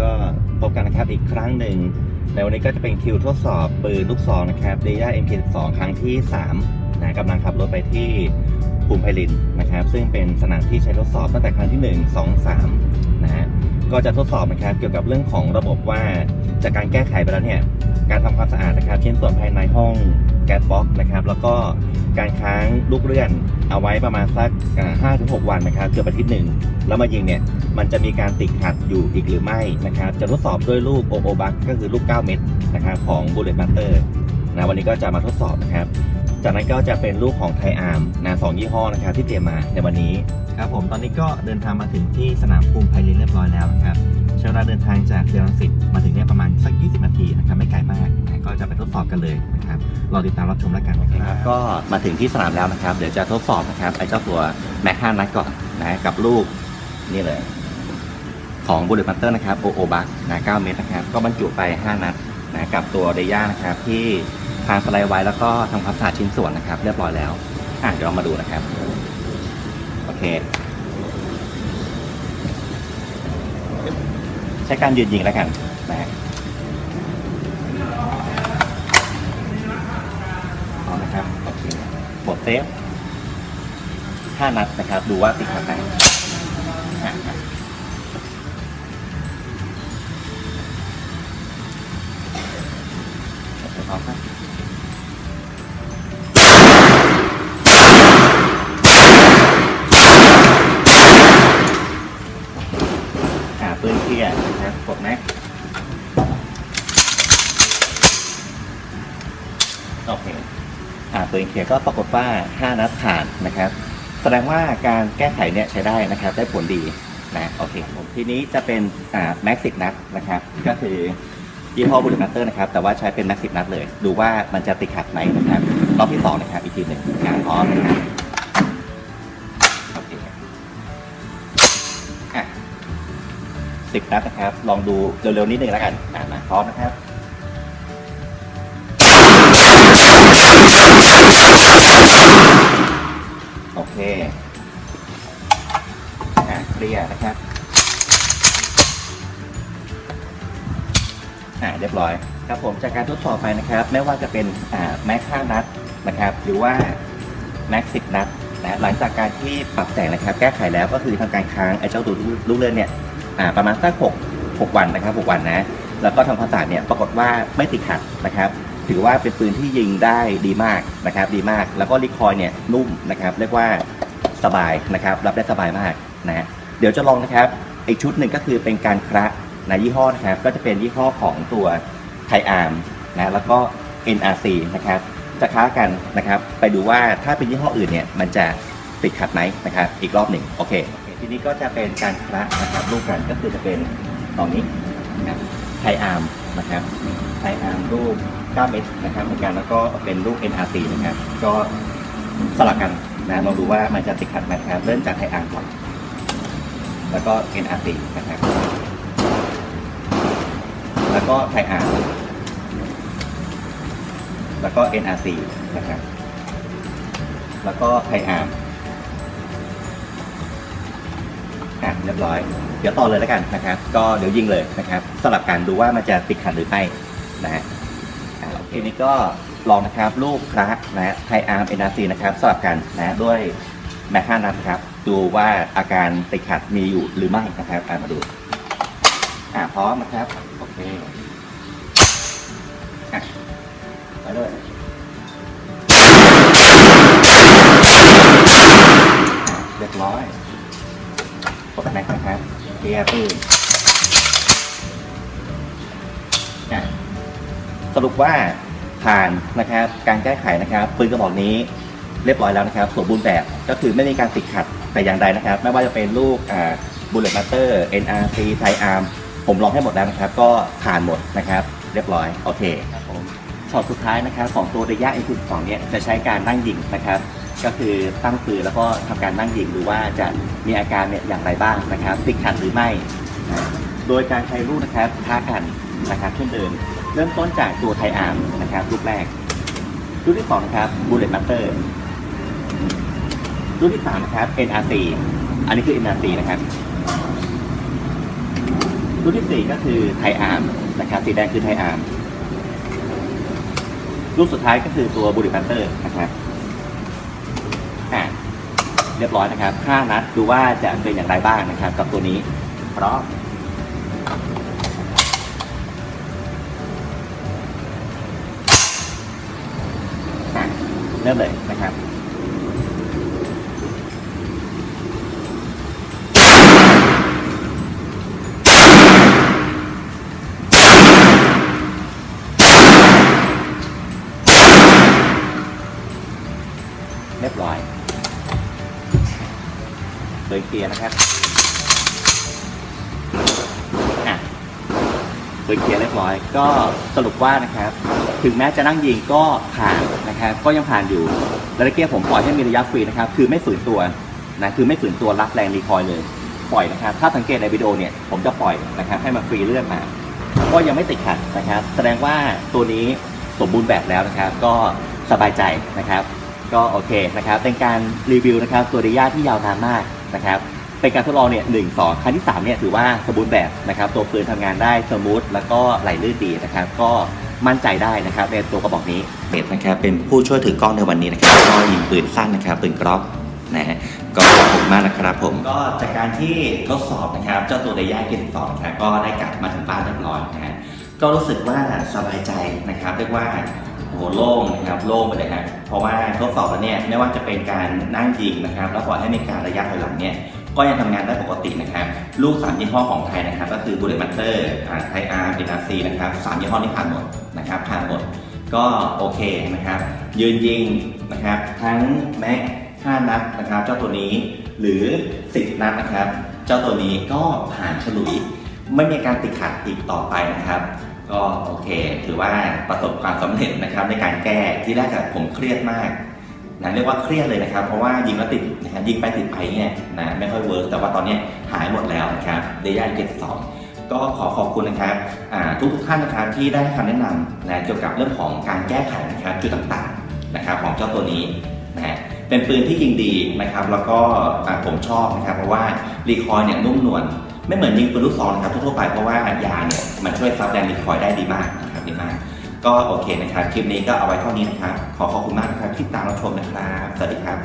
ก็พบกันนะครับอีกครั้งหนึ่ง ในวันนี้ก็จะเป็นคิวทดสอบปืนลูกซองนะครับเดย่า MK12 ครั้งที่3นะกำลังขับรถไปที่ภูมิไพลินนะครับ ซึ่งเป็นสนามที่ใช้ทดสอบตั้งแต่ครั้งที่ 1 2 3นะฮะ ก็จะทดสอบนะครับเกี่ยวกับเรื่องของระบบว่าจากการแก้ไขไปแล้วเนี่ยการทำความสะอาดนะครับชิ้นส่วนภายในห้องแก๊สบ็อกนะครับ แล้วก็การค้างลูกเลื่อนเอาไว้ประมาณสักห้าถึงหกวันนะครับเกือบอาทิตย์หนึ่งแล้วมายิงเนี่ยมันจะมีการติดขัดอยู่อีกหรือไม่นะครับ จะทดสอบด้วยลูกโอโอบักก็คือลูก 9 เม็ดนะครับของ Bullet Butter นะวันนี้ก็จะมาทดสอบนะครับ จากนั้นก็จะเป็นลูกของไทอาร์มนะสองยี่ห้อนะครับที่เตรียมมาในวันนี้ครับผมตอนนี้ก็เดินทางมาถึงที่สนามภูมิไพลินเรียบร้อยแล้วนะครับใช้เวลาเดินทางจากเดลังสิตมาถึงเนี่ยประมาณสัก 20 นาทีนะครับไม่ไกลมากนะก็จะไปทดสอบกันเลยนะครับรอติดตามรับชมแล้วกันนะครับก็มาถึงที่สนามแล้วนะครับ เดี๋ยวจะทดสอบนะครับไอ้เจ้าตัวแม็กห้านัดก่อนนะกับลูกนี่เลย ของบูเลต m ัตเตอร์นะครับโอโอบักนะ9เมตรนะครับก็บรรจุไป 5 นัดนะกับตัวเดย่านะครับที่ ทางสไลด์ไว้แล้วก็ทำความสะอาดชิ้นส่วนนะครับ เรียบร้อยแล้วอะเดี๋ยวเรามาดูนะครับ โอเค ใช้การยืนยิงแล้วกันนะเอานะครับโอเคบทเซฟ5นัดนะครับ ดูว่าติดขัดไหน หาปืนเคลียร์ก็ปรากฏว่า 5 นัดผ่านนะครับ แสดงว่าการแก้ไขเนี่ยใช้ได้นะครับ ได้ผลดีนะโอเคผมทีนี้จะเป็นอ่าแม็กซิกนัดนะครับ ก็คือยี่ห้อบูล e ัตเตอร์นะครับ แต่ว่าใช้เป็นแม็กซิกนัดเลย ดูว่ามันจะติดขัดไหมนะครับ รอบที่สองนะครับ อีกทีหนึ่งงานพร้อมนะครับโอเคอะสิบนัดนะครับ ลองดูเร็วๆนิดนึงแล้วกันอ่ามาพร้อมนะครับ เคอะเคลียร์นะครับอ่าเรียบร้อยครับผมจากการทดสอบไปนะครับ ไม่ว่าจะเป็นอ่าแม็กห้านัดนะครับ หรือว่าแม็กสิบนัดนะหลังจากการที่ปรับแต่งนะครับ แก้ไขแล้วก็คือทำการค้างไอ้เจ้าตัวลูกเลื่อนเนี่ยอ่าประมาณสักหกหกวันนะครับหกวันนะแล้วก็ทำความสะอาดเนี่ยปรากฏว่าไม่ติดขัดนะครับ ถือว่าเป็นปืนที่ยิงได้ดีมากนะครับ ดีมาก แล้วก็รีคอยเนี่ยนุ่มนะครับ เรียกว่าสบายนะครับ รับได้สบายมากนะฮะเดี๋ยวจะลองนะครับ อีกชุดหนึ่งก็คือเป็นการคระนะยี่ห้อนะครับ ก็จะเป็นยี่ห้อของตัวไทอาร์มนะแล้วก็ NRC นะครับ จะค้ากันนะครับ ไปดูว่าถ้าเป็นยี่ห้ออื่นเนี่ยมันจะติดขัดไหมนะครับ อีกรอบหนึ่งโอเค ทีนี้ก็จะเป็นการคระนะครับรูปกันก็คือจะเป็นตรงนี้นะครับไทอาร์มนะครับไทอาร์มรูป 9 เมตรนะครับเหมือนกันแล้วก็เป็นรูป NRC นะครับก็สลับกันนะลองดูว่ามันจะติดขัดไหมครับเริ่มจากไทอาร์มก่อนแล้วก็ NRC นะครับ แล้วก็ไทอาร์มแล้วก็ NRC นะครับ แล้วก็ไทอาร์มอะเรียบร้อย เดี๋ยวต่อเลยแล้วกันนะครับ ก็เดี๋ยวยิงเลยนะครับสลับกันดูว่ามันจะติดขัดหรือไม่นะฮะ อ่าโอเคนี่ก็ลองนะครับรูปคระนะไทอาร์มเอ็นอาร์ซีนะครับสลับกันนะด้วยแมคค่านัทครับ ดูว่าอาการติดขัดมีอยู่หรือไม่นะครับอ่ามาดูอ่าพร้อมนะครับโอเคอะไปเลยอะเรียบร้อยกดแม็กนะครับเคลียร์ปืนอะสรุปว่า ผ่านนะครับการแก้ไขนะครับปืนกระบอกนี้เรียบร้อยแล้วนะครับสมบูรณ์แบบก็คือไม่มีการติดขัดแต่อย่างใดนะครับ ไม่ว่าจะเป็นลูกอ่าบุลเลตมาสเตอร์ NRC ไทอาร์มผมลองให้หมดแล้วนะครับ ก็ผ่านหมดนะครับ เรียบร้อยโอเคครับผมช็อตสุดท้ายนะครับของตัวเดย่าเอ็นสองเนี่ยจะใช้การนั่งยิงนะครับ ก็คือตั้งปืนแล้วก็ทำการนั่งยิงดูว่าจะมีอาการเนี่ยอย่างไรบ้างนะครับ ติดขัดหรือไม่ โดยการใช้ลูกนะครับท้ากันนะครับเช่นเดิม เริ่มต้นจากตัวไทอาร์มนะครับรูปแรกรูปที่สองนะครับบูเลตมาสเตอร์รูปที่สามนะครับ NRC อันนี้คือ NRC นะครับ รุ่นที่สี่ก็คือไทอาร์มนะครับสีแดงคือไทอาร์มลูกสุดท้ายก็คือตัวบูริปันเตอร์นะครับอะเรียบร้อยนะครับห้านัดดูว่าจะเป็นอย่างไรบ้างนะครับ กับตัวนี้พร้อมะเริ่มเลยนะครับเรียบร้อยโดยเคลียร์นะครับอะโดยเคลียร์เรียบร้อย ก็สรุปว่านะครับ ถึงแม้จะนั่งยิงก็ผ่านนะครับก็ยังผ่านอยู่แล้วเกียร์ผมปล่อยให้มีระยะฟรีนะครับคือไม่ฝืนตัวนะคือไม่ฝืนตัวรับแรงรีคอยล์เลยปล่อยนะครับถ้าสังเกตในวิดีโอเนี่ยผมจะปล่อยนะครับให้มันฟรีเลื่อนมา ก็ยังไม่ติดขัดนะครับ แสดงว่าตัวนี้สมบูรณ์แบบแล้วนะครับ ก็สบายใจนะครับ ก็โอเคนะครับ เป็นการรีวิวนะครับตัวดิยาที่ยาวนานมากนะครับเป็นการทดลองเนี่ยหนึ่งสองครั้งที่สามเนี่ยถือว่าสมบูรณ์แบบนะครับ ตัวปืนทำงานได้สมูทแล้วก็ไหลลื่นดีนะครับ ก็ มั่นใจได้นะครับในตัวกระบอกนี้เบสนะครับเป็นผู้ช่วยถือกล้องในวันนี้นะครับก็ยิงปืนสั้นนะครับปืนกรอกนะฮะก็ขอบคุณมากนะครับผมก็จากการที่ทดสอบนะครับ เจ้าตัวเดย่าเกนสองนะครับก็ได้กลับมาถึงบ้านเรียบร้อยนะฮะก็รู้สึกว่าสบายใจนะครับเรียกว่าโอ้โหโล่งนะครับโล่งไปเลยครับเพราะว่าทดสอบแล้วเนี่ยไม่ว่าจะเป็นการนั่งยิงนะครับ แล้วปล่อยให้มีการระยะถอยหลังเนี่ย ก็ยังทำงานได้ปกตินะครับลูกสามยี่ห้อของไทยนะครับ ก็คือบูเลตมัตเตอร์ไทยอาร์เอ็นอาร์ซีนะครับสามยี่ห้อนี้ผ่านหมดนะครับผ่านหมดก็โอเคนะครับ ยืนยิงนะครับ ทั้งแม็ก5นัดนะครับ เจ้าตัวนี้หรือ 10 นัดนะครับ เจ้าตัวนี้ก็ผ่านฉลุย ไม่มีการติดขัดอีกต่อไปนะครับ ก็โอเค ถือว่าประสบความสำเร็จนะครับในการแก้ที่แรกผมเครียดมากนะเรียกว่าเครียดเลยนะครับ เพราะว่ายิงแล้วติด นะยิงไปติดไปเนี่ยนะไม่ค่อยเวิร์กแต่ว่าตอนนี้หายหมดแล้วนะครับเดย่าเจ็ดสองก็ขอขอบคุณนะครับทุกทุกท่านนะครับที่ได้คำแนะนำนะเกี่ยวกับเรื่องของการแก้ไขนะครับจุดต่างๆนะครับของเจ้าตัวนี้นะฮะเป็นปืนที่ยิงดีนะครับแล้วก็ผมชอบนะครับเพราะว่ารีคอยล์เนี่ยนุ่มนวลไม่เหมือนยิงปืนลูกซองนะครับทั่วๆไปเพราะว่ายาเนี่ยมันช่วยซับแรงรีคอยล์ได้ดีมากนะครับดีมาก ก็โอเคนะครับคลิปนี้ก็เอาไว้เท่านี้นะครับขอขอบคุณมากนะครับที่ตามรับชมนะครับสวัสดีครับ